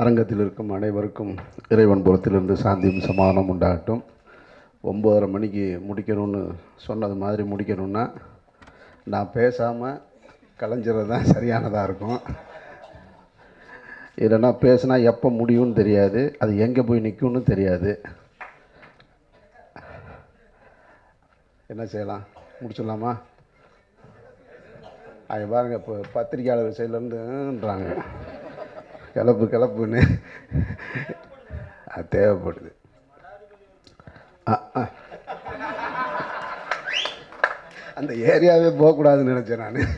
அரங்கத்தில் இருக்கும் அனைவருக்கும் இறைவன் புறத்திலிருந்து சாந்தியும் சமாதானம் உண்டாகட்டும். ஒம்பதரை மணிக்கு முடிக்கணும்னு சொன்னது மாதிரி முடிக்கணும்னா நான் பேசாமல் கலைஞ்சிறது தான் சரியானதாக இருக்கும். இல்லைன்னா பேசினா எப்போ முடியும்னு தெரியாது அது எங்கே போய் நிற்கும்னு தெரியாது. என்ன செய்யலாம்? முடிச்சிடலாமா? அது பாருங்கள் இப்போ பத்திரிக்கையாளர் சைட்லேருந்துன்றாங்க. கிளப்பு கிளப்புன்னு. அது தேவைப்படுது. அந்த ஏரியாவே போகக்கூடாதுன்னு நினச்சேன் நான்.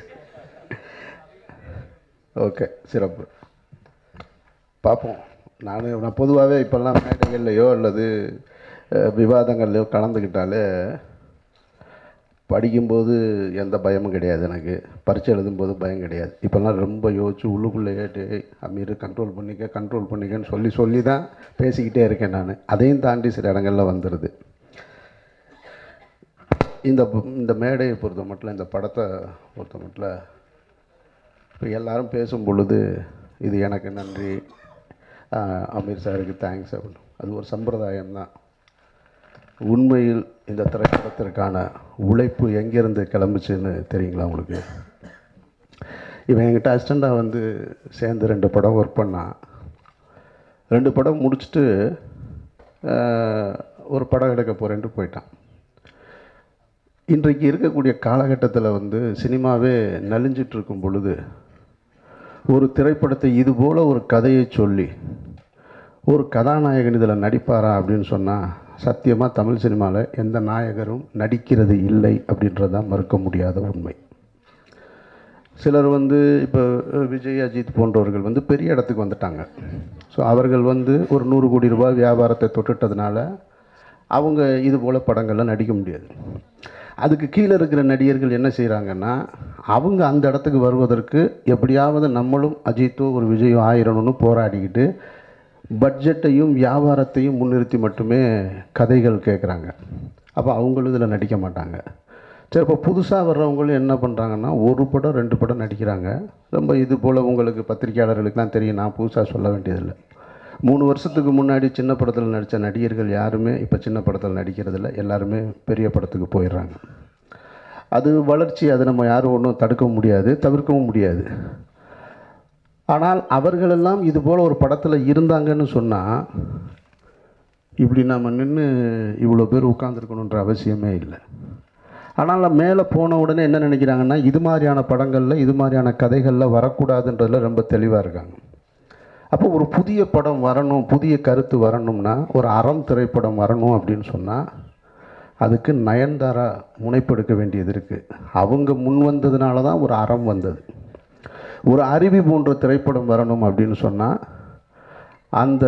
ஓகே சிறப்பு. பார்ப்போம். நான் நான் பொதுவாகவே இப்போல்லாம் மேடைகள்லையோ அல்லது விவாதங்கள்லையோ கலந்துக்கிட்டாலே படிக்கும்போது எந்த பயமும் கிடையாது எனக்கு. பரீட்சை எழுதும்போது பயம் கிடையாது. இப்போல்லாம் ரொம்ப யோசிச்சு உள்ளுக்குள்ளேயே டேய் அமீர் கண்ட்ரோல் பண்ணிக்க கண்ட்ரோல் பண்ணிக்கன்னு சொல்லி சொல்லி தான் பேசிக்கிட்டே இருக்கேன் நான். அதையும் தாண்டி சில இடங்களில் வந்துடுது இந்த இந்த மேடையை பொறுத்த மட்டும் இந்த படத்தை பொறுத்த மட்டும் இப்போ எல்லோரும் பேசும் பொழுது இது எனக்கு நன்றி. அமீர் சாருக்கு தேங்க்ஸ் அப்படின்னு. அது ஒரு சம்பிரதாயம் தான் உண்மையில் இந்த திரைப்படத்திற்கான உழைப்பு எங்கேருந்து கிளம்புச்சுன்னு தெரியுங்களா உங்களுக்கு? இவன் என்கிட்ட அசிஸ்டண்ட்டாக வந்து சேர்ந்து ரெண்டு படம் ஒர்க் பண்ணான் ரெண்டு படம் முடிச்சுட்டு ஒரு படம் எடுக்க போகிறேன்ட்டு போயிட்டான். இன்றைக்கு இருக்கக்கூடிய காலகட்டத்தில் வந்து சினிமாவே நலிஞ்சிட்டு இருக்கும் பொழுது ஒரு திரைப்படத்தை இது போல ஒரு கதையை சொல்லி ஒரு கதாநாயகன் இதில் நடிப்பாரா அப்படின்னு சொன்னால் சத்தியமாக தமிழ் சினிமாவில் எந்த நாயகரும் நடிக்கிறது இல்லை அப்படின்றது தான் மறுக்க முடியாத உண்மை. சிலர் வந்து இப்போ விஜய் அஜித் போன்றவர்கள் வந்து பெரிய இடத்துக்கு வந்துட்டாங்க. ஸோ அவர்கள் வந்து ஒரு நூறு கோடி ரூபாய் வியாபாரத்தை தொட்டுட்டதுனால அவங்க இது போல் படங்களில் நடிக்க முடியாது. அதுக்கு கீழே இருக்கிற நடிகர்கள் என்ன செய்கிறாங்கன்னா அவங்க அந்த இடத்துக்கு வருவதற்கு எப்படியாவது நம்மளும் அஜித்தோ ஒரு விஜயோ ஆயிரணும்னு போராடிக்கிட்டு பட்ஜெட்டையும் வியாபாரத்தையும் முன்னிறுத்தி மட்டுமே கதைகள் கேட்குறாங்க அப்போ அவங்களும் இதில் நடிக்க மாட்டாங்க. சரி இப்போ புதுசாக வர்றவங்களும் என்ன பண்ணுறாங்கன்னா ஒரு படம் ரெண்டு படம் நடிக்கிறாங்க. ரொம்ப இது போல் உங்களுக்கு பத்திரிக்கையாளர்களுக்கெல்லாம் தெரியும் நான் புதுசாக சொல்ல வேண்டியதில்லை. மூணு வருஷத்துக்கு முன்னாடி சின்ன படத்தில் நடித்த நடிகர்கள் யாருமே இப்போ சின்ன படத்தில் நடிக்கிறதில்ல. எல்லாருமே பெரிய படத்துக்கு போயிடுறாங்க. அது வளர்ச்சி அதை நம்ம யாரும் ஒன்றும் தடுக்க முடியாது தவிர்க்கவும் முடியாது. ஆனால் அவர்களெல்லாம் இது போல் ஒரு படத்தில் இருந்தாங்கன்னு சொன்னால் இப்படி நம்ம நின்று இவ்வளோ பேர் உட்காந்துருக்கணுன்ற அவசியமே இல்லை. ஆனால் மேலே போன உடனே என்ன நினைக்கிறாங்கன்னா இது மாதிரியான படங்களில் இது மாதிரியான கதைகளில் வரக்கூடாதுன்றதில் ரொம்ப தெளிவாக இருக்காங்க. அப்போ ஒரு புதிய படம் வரணும் புதிய கருத்து வரணும்னா ஒரு அறம் திரைப்படம் வரணும் அப்படின்னு சொன்னால் அதுக்கு நயன்தாரா முனைப்பெடுக்க வேண்டியது இருக்குது அவங்க முன் வந்ததுனால தான் ஒரு அறம் வந்தது. ஒரு அருவி போன்ற திரைப்படம் வரணும் அப்படின்னு சொன்னால் அந்த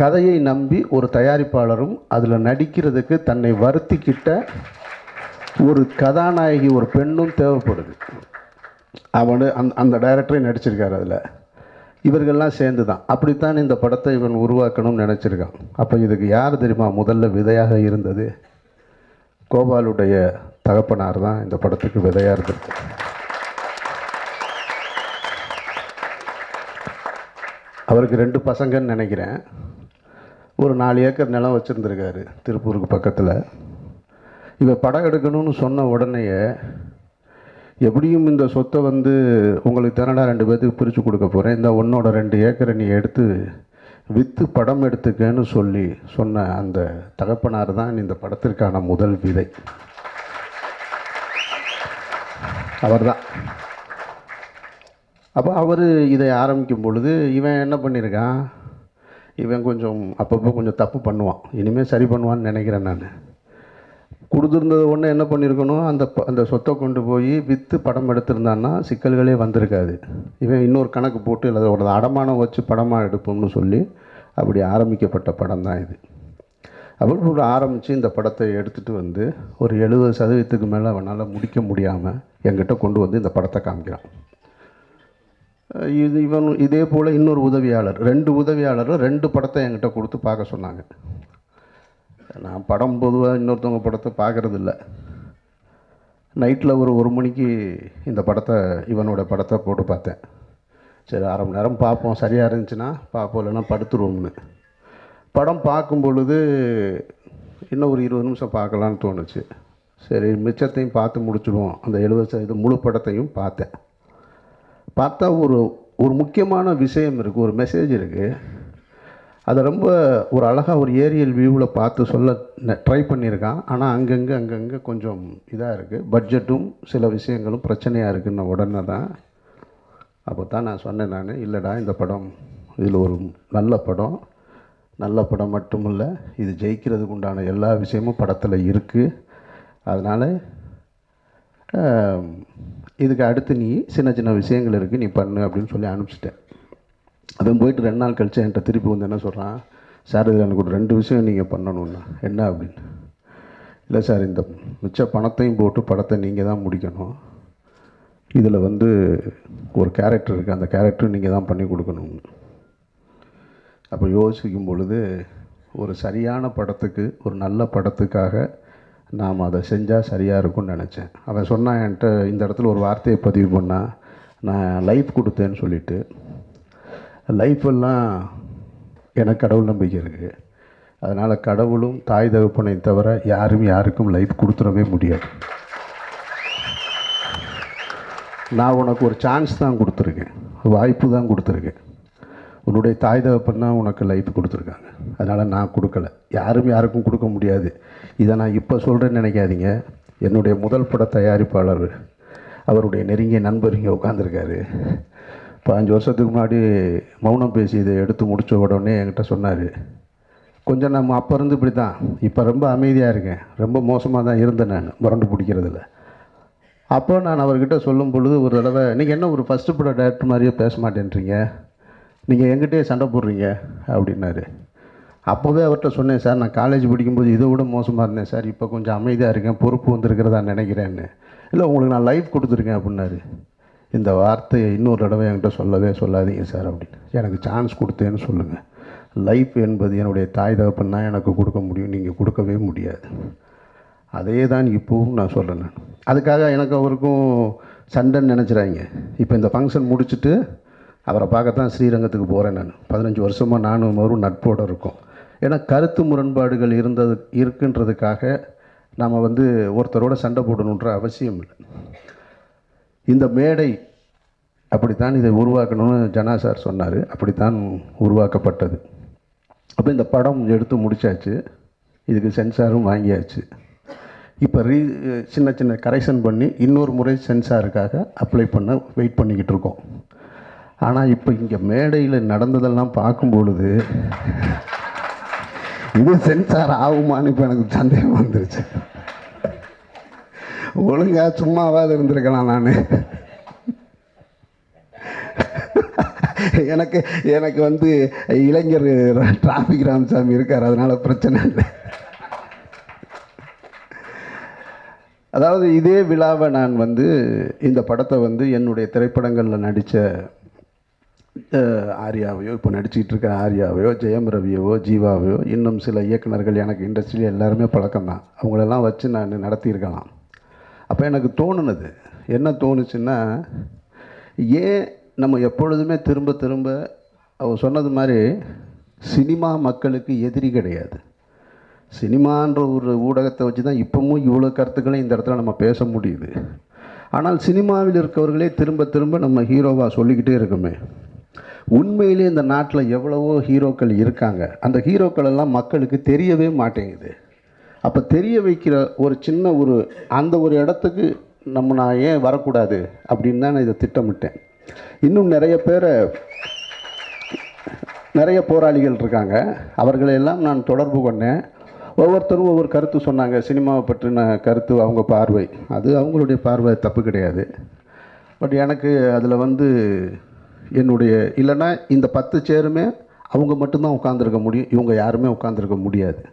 கதையை நம்பி ஒரு தயாரிப்பாளரும் அதில் நடிக்கிறதுக்கு தன்னை வருத்திக்கிட்ட ஒரு கதாநாயகி ஒரு பெண்ணும் தேவைப்படுது. அவனு அந்த அந்த டைரக்டரே நடிச்சிருக்காரு அதில். இவர்கள்லாம் சேர்ந்து தான் அப்படித்தான் இந்த படத்தை இவன் உருவாக்கணும்னு நினச்சிருக்கான். அப்போ இதுக்கு யார் தெரியுமா? முதல்ல விதையாக இருந்தது கோபாலுடைய தகப்பனார் தான் இந்த படத்துக்கு விதையாக இருந்திருக்கு அவருக்கு ரெண்டு பசங்கன்னு நினைக்கிறேன். ஒரு நாலு ஏக்கர் நிலம் வச்சுருந்துருக்காரு திருப்பூருக்கு பக்கத்தில். இவர் படம் எடுக்கணும்னு சொன்ன உடனேயே எப்படியும் இந்த சொத்தை வந்து உங்களுக்கு திறனா ரெண்டு பேர்த்துக்கு பிரித்து கொடுக்க போகிறேன் இந்த உன்னோட ரெண்டு ஏக்கரை நீ எடுத்து விற்று படம் எடுத்துக்கன்னு சொல்லி சொன்ன அந்த தகப்பனார் தான் இந்த படத்திற்கான முதல் விதை. அவர்தான். அப்போ அவர் இதை ஆரம்பிக்கும் பொழுது இவன் என்ன பண்ணியிருக்கான்? இவன் கொஞ்சம் அப்பப்போ கொஞ்சம் தப்பு பண்ணுவான். இனிமேல் சரி பண்ணுவான்னு நினைக்கிறேன் நான். கொடுத்துருந்தது ஒன்று என்ன பண்ணியிருக்கணும்? அந்த ப- அந்த சொத்தை கொண்டு போய் விற்று படம் எடுத்திருந்தான்னா சிக்கல்களே வந்திருக்காது. இவன் இன்னொரு கணக்கு போட்டு இல்லை அதோட அடமானம் வச்சு படமாக எடுப்போம்னு சொல்லி அப்படி ஆரம்பிக்கப்பட்ட படம் தான் இது. அவர் ஆரம்பித்து இந்த படத்தை எடுத்துகிட்டு வந்து ஒரு எழுபது சதவீதத்துக்கு மேலே அவனால் முடிக்க முடியாமல் என்கிட்ட கொண்டு வந்து இந்த படத்தை காமிக்கிறான். இது இவன் இதே போல் இன்னொரு உதவியாளர். ரெண்டு உதவியாளரும் ரெண்டு படத்தை என்கிட்ட கொடுத்து பார்க்க சொன்னாங்க. நான் படம் பொதுவாக இன்னொருத்தவங்க படத்தை பார்க்குறதில்ல. நைட்டில் ஒரு ஒரு மணிக்கு இந்த படத்தை இவனோட படத்தை போட்டு பார்த்தேன். சரி அரை மணி நேரம் பார்ப்போம். சரியாக இருந்துச்சுன்னா பார்ப்போம் இல்லைன்னா படுத்துருவோம்னு. படம் பார்க்கும் பொழுது இன்னும் ஒரு இருபது நிமிஷம் பார்க்கலான்னு தோணுச்சு. சரி மிச்சத்தையும் பார்த்து முடிச்சிடுவோம். அந்த எழுபது சதவீதம் முழு படத்தையும் பார்த்தேன். பார்த்தா ஒரு ஒரு முக்கியமான விஷயம் இருக்குது ஒரு மெசேஜ் இருக்குது அதை ரொம்ப ஒரு அழகாக ஒரு ஏரியல் வியூவில் பார்த்து சொல்ல ட்ரை பண்ணியிருக்கான். ஆனால் அங்கங்கே அங்கங்கே கொஞ்சம் இதாக இருக்குது பட்ஜெட்டும் சில விஷயங்களும் பிரச்சனையாக இருக்குன்ன உடனே தான் அப்போ தான் நான் சொன்னேன் நான் இல்லைடா இந்த படம் இதில் ஒரு நல்ல படம். நல்ல படம் மட்டும் இல்லை இது ஜெயிக்கிறதுக்கு உண்டான எல்லா விஷயமும் படத்தில் இருக்குது அதனால் இதுக்கு அடுத்து நீ சின்ன சின்ன விஷயங்கள் இருக்குது நீ பண்ணு அப்படின்னு சொல்லி அனுப்பிச்சிட்டேன். அவன் போயிட்டு ரெண்டு நாள் கழிச்சு என்கிட்ட திருப்பி வந்து என்ன சொல்கிறான் சார் இதில் எனக்கு ஒரு ரெண்டு விஷயம் நீங்கள் பண்ணணும்னா என்ன அப்படின்னு? இல்லை சார் இந்த மிச்ச பணத்தையும் போட்டு படத்தை நீங்கள் தான் முடிக்கணும். இதில் வந்து ஒரு கேரக்டர் இருக்குது அந்த கேரக்டர் நீங்கள் தான் பண்ணி கொடுக்கணும். அப்போ யோசிக்கும் பொழுது ஒரு சரியான படத்துக்கு ஒரு நல்ல படத்துக்காக நாம் அதை செஞ்சால் சரியாக இருக்கும்னு நினச்சேன். அவன் சொன்னான் என்கிட்ட இந்த இடத்துல ஒரு வார்த்தையை பதிவு பண்ணால் நான் லைஃப் கொடுத்தேன்னு சொல்லிட்டு லைஃப்பெல்லாம் எனக்கு கடவுள் நம்பிக்கை இருக்குது அதனால் கடவுளும் தாய் தகப்பனை தவிர யாரும் யாருக்கும் லைஃப் கொடுத்துடவே முடியாது. நான் உனக்கு ஒரு சான்ஸ் தான் கொடுத்துருக்கேன். வாய்ப்பு தான் கொடுத்துருக்கேன். உன்னுடைய தாய் தகப்பன் தான் உனக்கு லைஃப் கொடுத்துருக்காங்க. அதனால் நான் கொடுக்கல. யாரும் யாருக்கும் கொடுக்க முடியாது. இதை நான் இப்போ சொல்கிறேன்னு நினைக்காதீங்க. என்னுடைய முதல் பட தயாரிப்பாளர் அவருடைய நெருங்கிய நண்பர் இங்கே உட்காந்துருக்காரு பதினஞ்சு வருஷத்துக்கு முன்னாடி மௌனம் பேசி இதை எடுத்து முடித்த உடனே என்கிட்ட சொன்னார். கொஞ்சம் நம்ம அப்போ இருந்து இப்படி தான் இப்போ ரொம்ப அமைதியாக இருக்கேன். ரொம்ப மோசமாக தான் இருந்தேன் நான். முரண்டு பிடிக்கிறதில்ல. அப்போ நான் அவர்கிட்ட சொல்லும் பொழுது ஒரு தடவை நீங்கள் என்ன ஒரு ஃபஸ்ட்டு பட டேரக்டர் மாதிரியே பேச மாட்டேன்றீங்க? நீங்கள் எங்கிட்டே சண்டை போடுறீங்க அப்படின்னாரு. அப்போவே அவர்கிட்ட சொன்னேன் சார் நான் காலேஜ் படிக்கும்போது இதை விட மோசமாக இருந்தேன். சார் இப்போ கொஞ்சம் அமைதியாக இருக்கேன் பொறுப்பு வந்திருக்கிறதா நினைக்கிறேன்னு. இல்லை உங்களுக்கு நான் லைஃப் கொடுத்துருக்கேன் அப்படின்னாரு. இந்த வார்த்தையை இன்னொரு தடவை என்கிட்ட சொல்லவே சொல்லாதீங்க சார் அப்படின்னு. எனக்கு சான்ஸ் கொடுத்தேன்னு சொல்லுங்கள் லைஃப் என்பது என்னுடைய தாய் தகப்பன் தான் எனக்கு கொடுக்க முடியும். நீங்கள் கொடுக்கவே முடியாது. அதே தான் இப்போவும் நான் சொல்கிறேன் நான். அதுக்காக எனக்கு அவருக்கும் சண்டைன்னு நினச்சிடாங்க இப்போ இந்த ஃபங்க்ஷன் முடிச்சுட்டு அவரை பார்க்கத்தான் ஸ்ரீரங்கத்துக்கு போகிறேன் நான். பதினஞ்சு வருஷமாக நானும் அவரும் நட்போடு இருக்கோம். ஏன்னா கருத்து முரண்பாடுகள் இருந்தது இருக்குன்றதுக்காக நாம் வந்து ஒருத்தரோட சண்டை போடணுன்ற அவசியம் இல்லை. இந்த மேடை அப்படித்தான் இதை உருவாக்கணும்னு ஜனா சார் சொன்னார். அப்படித்தான் உருவாக்கப்பட்டது. அப்போ இந்த படம் எடுத்து முடிச்சாச்சு. இதுக்கு சென்சாரும் வாங்கியாச்சு. இப்போ ரீ சின்ன சின்ன கரெக்ஷன் பண்ணி இன்னொரு முறை சென்சாருக்காக அப்ளை பண்ண வெயிட் பண்ணிக்கிட்டு இருக்கோம். ஆனால் இப்போ இங்கே மேடையில் நடந்ததெல்லாம் பார்க்கும் பொழுது இது சென்சார் ஆகுமான்னு இப்போ எனக்கு சந்தேகம் வந்துருச்சு. ஒழுங்காக சும்மாவாது இருந்திருக்கலாம் நான். எனக்கு எனக்கு வந்து இளைஞர் டிராஃபிக் ராமசாமி இருக்கார் அதனால் பிரச்சனை இல்லை. அதாவது இதே விழாவை நான் வந்து இந்த படத்தை வந்து என்னுடைய திரைப்படங்களில் நடித்த ஆர்யாவையோ இப்போ நடிச்சிக்கிட்டு இருக்கிற ஆர்யாவையோ ஜெயம் ரவியவோ ஜீவாவையோ இன்னும் சில இயக்குனர்கள் எனக்கு இண்டஸ்ட்ரியில் எல்லாருமே பழக்கம்தான். அவங்களெல்லாம் வச்சு நான் நடத்தியிருக்கலாம். அப்போ எனக்கு தோணுனது என்ன தோணுச்சுன்னா ஏன் நம்ம எப்பொழுதுமே திரும்ப திரும்ப அவர் சொன்னது மாதிரி சினிமா மக்களுக்கு எதிரி கிடையாது. சினிமான்ற ஒரு ஊடகத்தை வச்சு தான் இப்போவும் இவ்வளோ கருத்துக்களையும் இந்த இடத்துல நம்ம பேச முடியுது. ஆனால் சினிமாவில் இருக்கவர்களே திரும்ப திரும்ப நம்ம ஹீரோவாக சொல்லிக்கிட்டே இருக்குமே. உண்மையிலே இந்த நாட்டில் எவ்வளவோ ஹீரோக்கள் இருக்காங்க. அந்த ஹீரோக்கள் எல்லாம் மக்களுக்கு தெரியவே மாட்டேங்குது. அப்போ தெரிய வைக்கிற ஒரு சின்ன ஒரு அந்த ஒரு இடத்துக்கு நம்ம நான் ஏன் வரக்கூடாது அப்படின்னு தான் நான் இதை திட்டமிட்டேன். இன்னும் நிறைய பேரை நிறைய போராளிகள் இருக்காங்க. அவர்களையெல்லாம் நான் தொடர்பு கொண்டேன். ஒவ்வொருத்தரும் ஒவ்வொரு கருத்து சொன்னாங்க. சினிமாவை பற்றின கருத்து அவங்க பார்வை. அது அவங்களுடைய பார்வை தப்பு கிடையாது. பட் எனக்கு அதில் வந்து என்னுடைய இல்லைன்னா இந்த பத்து சேருமே அவங்க மட்டும்தான் உட்காந்துருக்க முடியும். இவங்க யாருமே உட்காந்துருக்க முடியாது.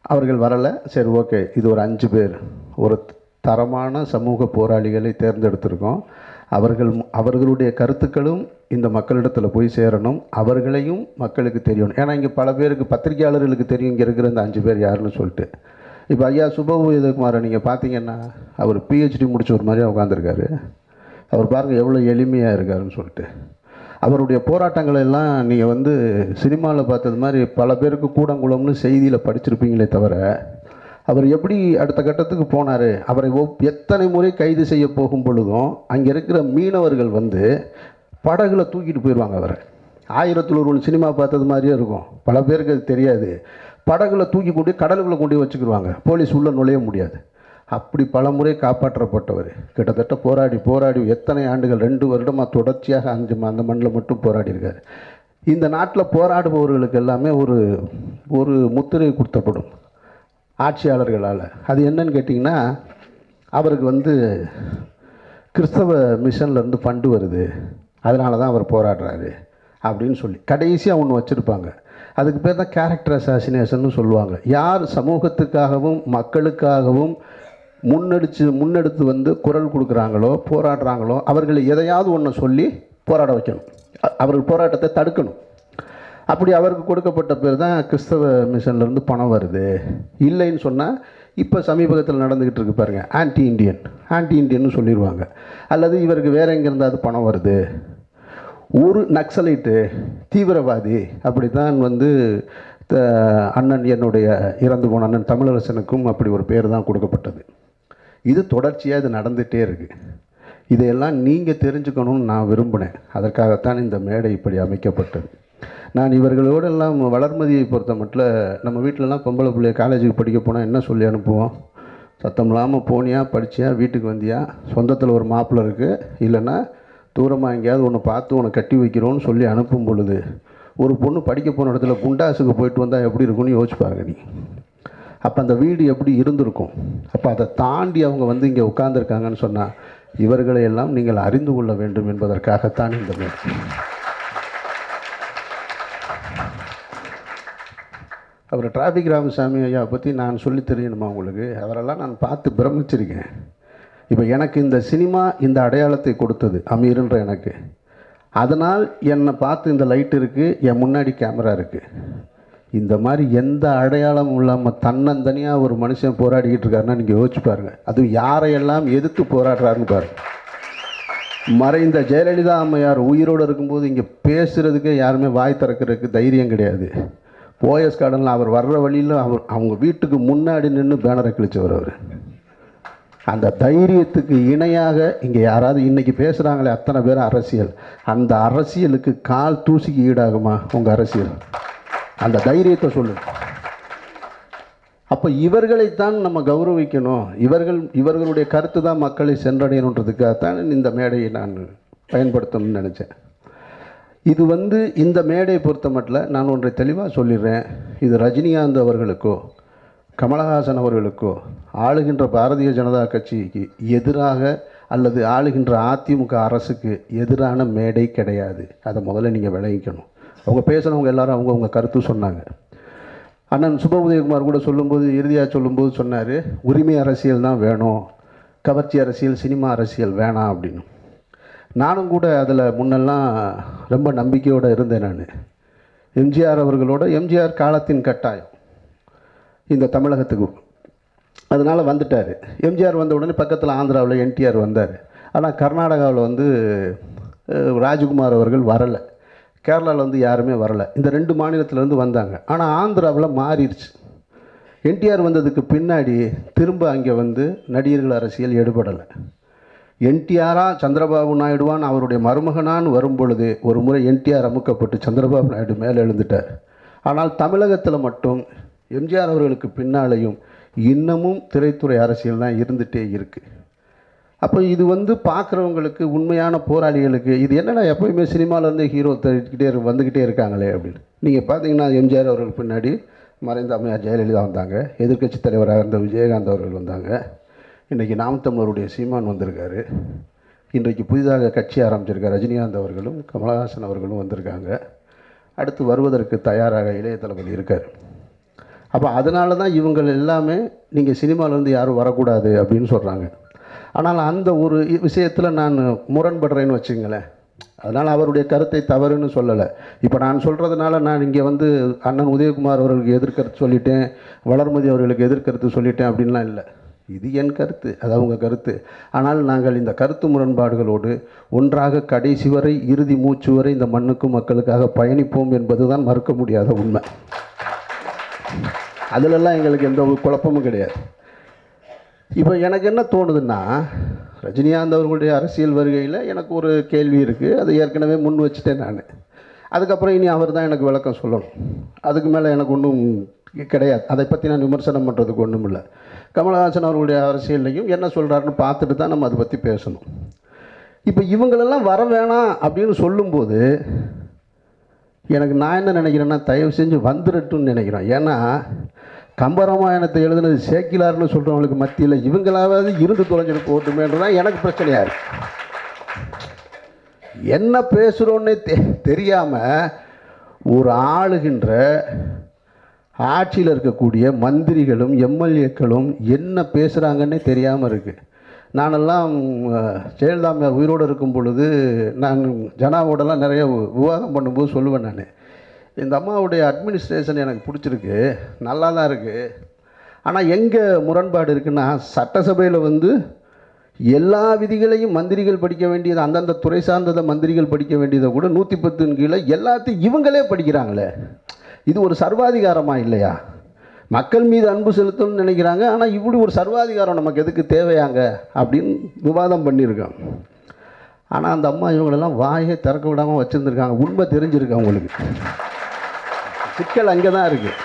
அவர்கள் வரலை. சரி ஓகே. இது ஒரு அஞ்சு பேர். ஒரு தரமான சமூக போராளிகளை தேர்ந்தெடுத்திருக்கோம். அவர்கள் அவர்களுடைய கருத்துக்களும் இந்த மக்களிடத்தில் போய் சேரணும். அவர்களையும் மக்களுக்கு தெரியணும். ஏன்னா இங்கே பல பேருக்கு பத்திரிகையாளர்களுக்கு தெரியும். இங்கே இருக்கிற இந்த அஞ்சு பேர் யாருன்னு சொல்லிட்டு. இப்போ ஐயா சுப உதயகுமாரை நீங்கள் பார்த்தீங்கன்னா அவர் பிஹெச்டி முடிச்ச ஒரு மாதிரியாக உட்காந்துருக்காரு அவர் பாருங்கள் எவ்வளோ எளிமையாக இருக்காருன்னு சொல்லிட்டு. அவருடைய போராட்டங்கள் எல்லாம் நீங்கள் வந்து சினிமாவில் பார்த்தது மாதிரி பல பேருக்கு கூடங்குளம்னு செய்தியில் படிச்சிருப்பீங்களே தவிர அவர் எப்படி அடுத்த கட்டத்துக்கு போனார்? அவரை எத்தனை முறை கைது செய்ய போகும் பொழுதும் அங்கே இருக்கிற மீனவர்கள் வந்து படகுல தூக்கிட்டு போயிடுவாங்க அவரை. ஆயிரத்தில் ஒரு சினிமா பார்த்தது மாதிரியே இருக்கும். பல பேருக்கு அது தெரியாது. படகுல தூக்கி கொண்டு கடலுக்குள்ளே கொண்டு வச்சுக்கிடுவாங்க போலீஸ் உள்ளே நுழைய முடியாது. அப்படி பலமுறை காப்பாற்றப்பட்டவர். கிட்டத்தட்ட போராடி போராடி எத்தனை ஆண்டுகள்? ரெண்டு வருடமாக தொடர்ச்சியாக அஞ்சு அந்த மண்ணில் மட்டும் போராடியிருக்கார் இந்த நாட்டில் போராடுபவர்களுக்கு எல்லாமே ஒரு ஒரு முத்திரை கொடுத்தப்படும் ஆட்சியாளர்களால். அது என்னன்னு கேட்டிங்கன்னா அவருக்கு வந்து கிறிஸ்தவ மிஷன்லேருந்து ஃபண்டு வருது. அதனால தான் அவர் போராடுறாரு அப்படின்னு சொல்லி. கடைசியாக ஒன்று வச்சுருப்பாங்க. அதுக்கு பேர் தான் கேரக்டர் அசாசினேஷன் சொல்லுவாங்க. யார் சமூகத்துக்காகவும் மக்களுக்காகவும் முன்னெடுத்து முன்னெடுத்து வந்து குரல் கொடுக்குறாங்களோ போராடுறாங்களோ அவர்களை எதையாவது ஒன்று சொல்லி போராட வைக்கணும். அவர்கள் போராட்டத்தை தடுக்கணும். அப்படி அவருக்கு கொடுக்கப்பட்ட பேர் தான் கிறிஸ்தவ மிஷன்லேருந்து பணம் வருது. இல்லைன்னு சொன்னால் இப்போ சமீபத்தில் நடந்துக்கிட்டு இருக்கு பாருங்கள் ஆன்டி இண்டியன். ஆன்டி இண்டியன்னு சொல்லிடுவாங்க அல்லது இவருக்கு வேறு எங்கே இருந்தாவது பணம் வருது. ஒரு நக்சலைட்டு தீவிரவாதி அப்படி தான் வந்து த- அண்ணன் என்னுடைய இறந்து போன அண்ணன் தமிழரசனுக்கும் அப்படி ஒரு பேர் தான் கொடுக்கப்பட்டது. இது தொடர்ச்சியாக இது நடந்துகிட்டே இருக்குது இதையெல்லாம் நீங்கள் தெரிஞ்சுக்கணும்னு நான் விரும்பினேன். அதற்காகத்தான் இந்த மேடை இப்படி அமைக்கப்பட்டது. நான் இவர்களோடெல்லாம் வளர்மதியை பொறுத்த மட்டும் நம்ம வீட்டிலலாம் பொம்பளை பிள்ளைய காலேஜுக்கு படிக்க போனால் என்ன சொல்லி அனுப்புவோம்? சத்தம் இல்லாமல் போனியா படித்தியா வீட்டுக்கு வந்தியா? சொந்தத்தில் ஒரு மாப்பிள்ளை இருக்குது இல்லைன்னா தூரமாக எங்கேயாவது ஒன்று பார்த்து உன்னை கட்டி வைக்கிறோன்னு சொல்லி அனுப்பும் பொழுது ஒரு பொண்ணு படிக்க போன இடத்துல குண்டாசுக்கு போயிட்டு வந்தால் எப்படி இருக்கும்னு யோசிப்பாங்க நீ. அப்போ அந்த வீடு எப்படி இருந்திருக்கும்? அப்போ அதை தாண்டி அவங்க வந்து இங்கே உட்கார்ந்துருக்காங்கன்னு சொன்னால் இவர்களை எல்லாம் நீங்கள் அறிந்து கொள்ள வேண்டும் என்பதற்காகத்தான் இந்த முயற்சி அவர் டிராஃபிக் ராமசாமி ஐயா பற்றி நான் சொல்லி தெரியணுமா உங்களுக்கு? அவரெல்லாம் நான் பார்த்து பிரமிச்சிருக்கேன். இப்போ எனக்கு இந்த சினிமா இந்த அடையாளத்தை கொடுத்தது அமீர்ன்ற எனக்கு. அதனால் என்னை பார்த்து இந்த லைட் இருக்குது என் முன்னாடி கேமரா இருக்குது இந்த மாதிரி எந்த அடையாளமும் இல்லாமல் தன்னந்தனியாக ஒரு மனுஷன் போராடிக்கிட்டு இருக்காருன்னா நீங்கள் யோசிச்சு பாருங்கள் அதுவும் யாரையெல்லாம் எதிர்த்து போராடுறாருன்னு பாருங்கள் மறைந்த ஜெயலலிதா அம்மையார் உயிரோடு இருக்கும்போது இங்கே பேசுகிறதுக்கே யாருமே வாய் திறக்கிறதுக்கு தைரியம் கிடையாது. போயஸ் கார்டனில் அவர் வர்ற வழியில் அவர் அவங்க வீட்டுக்கு முன்னாடி நின்று பேனரை கிழிச்சவர் அவர். அந்த தைரியத்துக்கு இணையாக இங்கே யாராவது இன்னைக்கு பேசுகிறாங்களே அத்தனை பேர் அரசியல். அந்த அரசியலுக்கு கால் தூசிக்கு ஈடாகுமா உங்கள் அரசியல்? அந்த தைரியத்தை சொல்லு. அப்போ இவர்களைத்தான் நம்ம கௌரவிக்கணும். இவர்கள் இவர்களுடைய கருத்து தான் மக்களை சென்றடையணுன்றதுக்காகத்தான் இந்த மேடையை நான் பயன்படுத்தணும்னு நினச்சேன். இது வந்து இந்த மேடையை பொறுத்த மட்டும் நான் ஒன்றை தெளிவாக சொல்லிடுறேன். இது ரஜினிகாந்த் அவர்களுக்கோ கமலஹாசன் அவர்களுக்கோ ஆளுகின்ற பாரதிய ஜனதா கட்சிக்கு எதிராக அல்லது ஆளுகின்ற அதிமுக அரசுக்கு எதிரான மேடை கிடையாது. அதை முதல்ல நீங்கள் விளங்கிக்கணும். அவங்க பேசுனவங்க எல்லாரும் அவங்கவுங்க கருத்து சொன்னாங்க. அண்ணன் சுப உதயகுமார் கூட சொல்லும்போது இறுதியாக சொல்லும்போது சொன்னார் உரிமை அரசியல் தான் வேணும். கவர்ச்சி அரசியல் சினிமா அரசியல் வேணாம் அப்படின்னு. நானும் கூட அதில் முன்னெல்லாம் ரொம்ப நம்பிக்கையோடு இருந்தேன் நான். எம்ஜிஆர் அவர்களோட எம்ஜிஆர் காலத்தின் கட்டாயம். இந்த தமிழகத்துக்கு. அதனால் வந்துட்டார். எம்ஜிஆர் வந்த உடனே பக்கத்தில் ஆந்திராவில் என்டிஆர் வந்தார். ஆனால் கர்நாடகாவில் வந்து ராஜ்குமார் அவர்கள் வரலை. கேரளாவில் வந்து யாருமே வரலை. இந்த ரெண்டு மாநிலத்திலேருந்து வந்தாங்க. ஆனால் ஆந்திராவில் மாறிடுச்சு. என்டிஆர் வந்ததுக்கு பின்னாடி திரும்ப அங்கே வந்து நடிகர்கள் அரசியல் எடுபடலை. என்டிஆராக சந்திரபாபு நாயுடுவான் அவருடைய மருமகனான்னு வரும்பொழுது ஒரு முறை என்டிஆர் அமுக்கப்பட்டு சந்திரபாபு நாயுடு மேலே எழுந்துட்டார். ஆனால் தமிழகத்தில் மட்டும் எம்ஜிஆர் அவர்களுக்கு பின்னாலேயும் இன்னமும் திரைத்துறை அரசியல் தான் இருந்துகிட்டே இருக்குது அப்போ இது வந்து பார்க்குறவங்களுக்கு உண்மையான போராளிகளுக்கு இது என்னடா எப்போயுமே சினிமாவிலேருந்து ஹீரோ தேடிக்கிட்டே வந்துக்கிட்டே இருக்காங்களே அப்படின்னு. நீங்கள் பார்த்தீங்கன்னா எம்ஜிஆர் அவர்கள் பின்னாடி மறைந்த அம்மையார் ஜெயலலிதா வந்தாங்க எதிர்கட்சி தலைவராக இருந்த விஜயகாந்த் அவர்கள் வந்தாங்க. இன்றைக்கி நாம் தமிழருடைய சீமான் வந்திருக்காரு. இன்றைக்கு புதிதாக கட்சி ஆரம்பிச்சிருக்கார் ரஜினிகாந்த் அவர்களும் கமலஹாசன் அவர்களும் வந்திருக்காங்க. அடுத்து வருவதற்கு தயாராக இளைய தளபதி இருக்கார். அப்போ அதனால தான் இவங்கள் எல்லாமே நீங்கள் சினிமாவிலேருந்து யாரும் வரக்கூடாது அப்படின்னு சொல்கிறாங்க ஆனால் அந்த ஒரு விஷயத்தில் நான் முரண்படுறேன்னு வச்சுங்களேன். அதனால் அவருடைய கருத்தை தவறுன்னு சொல்லலை. இப்போ நான் சொல்கிறதுனால நான் இங்கே வந்து அண்ணன் உதயகுமார் அவர்களுக்கு எதிர்கருத்து சொல்லிட்டேன் வளர்மதி அவர்களுக்கு எதிர்கருத்து சொல்லிட்டேன் அப்படின்லாம் இல்லை. இது என் கருத்து அது அவங்க கருத்து. ஆனால் நாங்கள் இந்த கருத்து முரண்பாடுகளோடு ஒன்றாக கடைசி வரை இறுதி மூச்சு வரை இந்த மண்ணுக்கும் மக்களுக்காக பயணிப்போம் என்பதுதான் மறுக்க முடியாத உண்மை. அதிலெல்லாம் எங்களுக்கு எந்த ஒரு குழப்பமும் கிடையாது. இப்போ எனக்கு என்ன தோணுதுன்னா ரஜினிகாந்த் அவர்களுடைய அரசியல் வருகையில் எனக்கு ஒரு கேள்வி இருக்குது அதை ஏற்கனவே முன் வச்சுட்டேன் நான். அதுக்கப்புறம் இனி அவர் தான் எனக்கு விளக்கம் சொல்லணும். அதுக்கு மேலே எனக்கு ஒன்றும் கிடையாது. அதை பற்றி நான் விமர்சனம் பண்ணுறதுக்கு ஒன்றும் இல்லை. கமலஹாசன் அவர்களுடைய அரசியல்லையும் என்ன சொல்கிறாருன்னு பார்த்துட்டு தான் நம்ம அதை பற்றி பேசணும். இப்போ இவங்களெல்லாம் வர வேணாம் அப்படின்னு சொல்லும்போது எனக்கு நான் என்ன நினைக்கிறேன்னா தயவு செஞ்சு வந்துடட்டும்னு நினைக்கிறேன். ஏன்னா கம்பராமாயணத்தை எழுதுனது சேக்கிலார்னு சொல்கிறவங்களுக்கு மத்தியில் இவங்களாவது இருந்து தொலைஞ்சிட்டு போட்டுமேன்றதான் எனக்கு பிரச்சனையாக இருக்குது என்ன பேசுகிறோன்னே தெ தெரியாமல் ஒரு ஆளுகின்ற ஆட்சியில் இருக்கக்கூடிய மந்திரிகளும் எம்எல்ஏக்களும் என்ன பேசுகிறாங்கன்னே தெரியாமல் இருக்குது நானெல்லாம் ஜெயலலிதா உயிரோடு இருக்கும் பொழுது நான் ஜனாவோடலாம் நிறைய விவாதம் பண்ணும்போது சொல்லுவேன் நான். இந்த அம்மாவுடைய அட்மினிஸ்ட்ரேஷன் எனக்கு பிடிச்சிருக்கு. நல்லா தான் இருக்குது ஆனால் எங்கே முரண்பாடு இருக்குன்னா சட்டசபையில் வந்து எல்லா விதிகளையும் மந்திரிகள் படிக்க வேண்டியது அந்தந்த துறை சார்ந்ததை மந்திரிகள் படிக்க வேண்டியதை கூட நூற்றி பத்துன் கீழே எல்லாத்தையும் இவங்களே படிக்கிறாங்களே. இது ஒரு சர்வாதிகாரமாக இல்லையா? மக்கள் மீது அன்பு செலுத்தணும்னு நினைக்கிறாங்க ஆனால் இப்படி ஒரு சர்வாதிகாரம் நமக்கு எதுக்கு தேவையாங்க அப்படின்னு விவாதம் பண்ணியிருக்கோம். ஆனால் அந்த அம்மா இவங்களெல்லாம் வாயை திறக்க விடாமல் வச்சுருந்துருக்காங்க. உண்மை தெரிஞ்சிருக்கு அவங்களுக்கு. சிக்கல் அங்கே தான் இருக்குது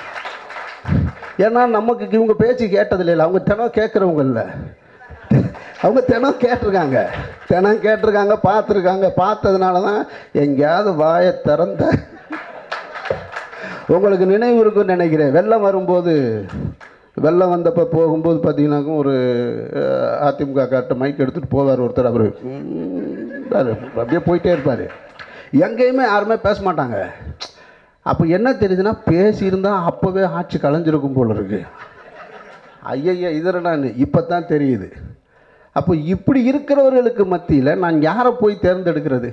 ஏன்னா நமக்கு இவங்க பேச்சு கேட்டதில்ல இல்லை அவங்க தினம் கேட்குறவங்க இல்லை. அவங்க தினம் கேட்டிருக்காங்க. தினம் கேட்டிருக்காங்க பார்த்துருக்காங்க. பார்த்ததுனால தான் எங்கேயாவது வாயை திறந்த உங்களுக்கு நினைவு இருக்குன்னு நினைக்கிறேன். வெள்ளம் வரும்போது வெள்ளம் வந்தப்போ போகும்போது பார்த்தீங்கன்னாக்கும் ஒரு அதிமுக கார்ட்ட மைக் எடுத்துகிட்டு போவார் ஒருத்தர். அவர் அப்படியே போயிட்டே இருப்பார். எங்கேயுமே யாருமே பேச மாட்டாங்க. அப்போ என்ன தெரியுதுன்னா பேசியிருந்தா அப்போவே ஆட்சி கலைஞ்சிருக்கும் போல இருக்கு. ஐயய்யா இதில் நான் இப்போ தான் தெரியுது. அப்போ இப்படி இருக்கிறவர்களுக்கு மத்தியில் நான் யாரை போய் தேர்ந்தெடுக்கிறது?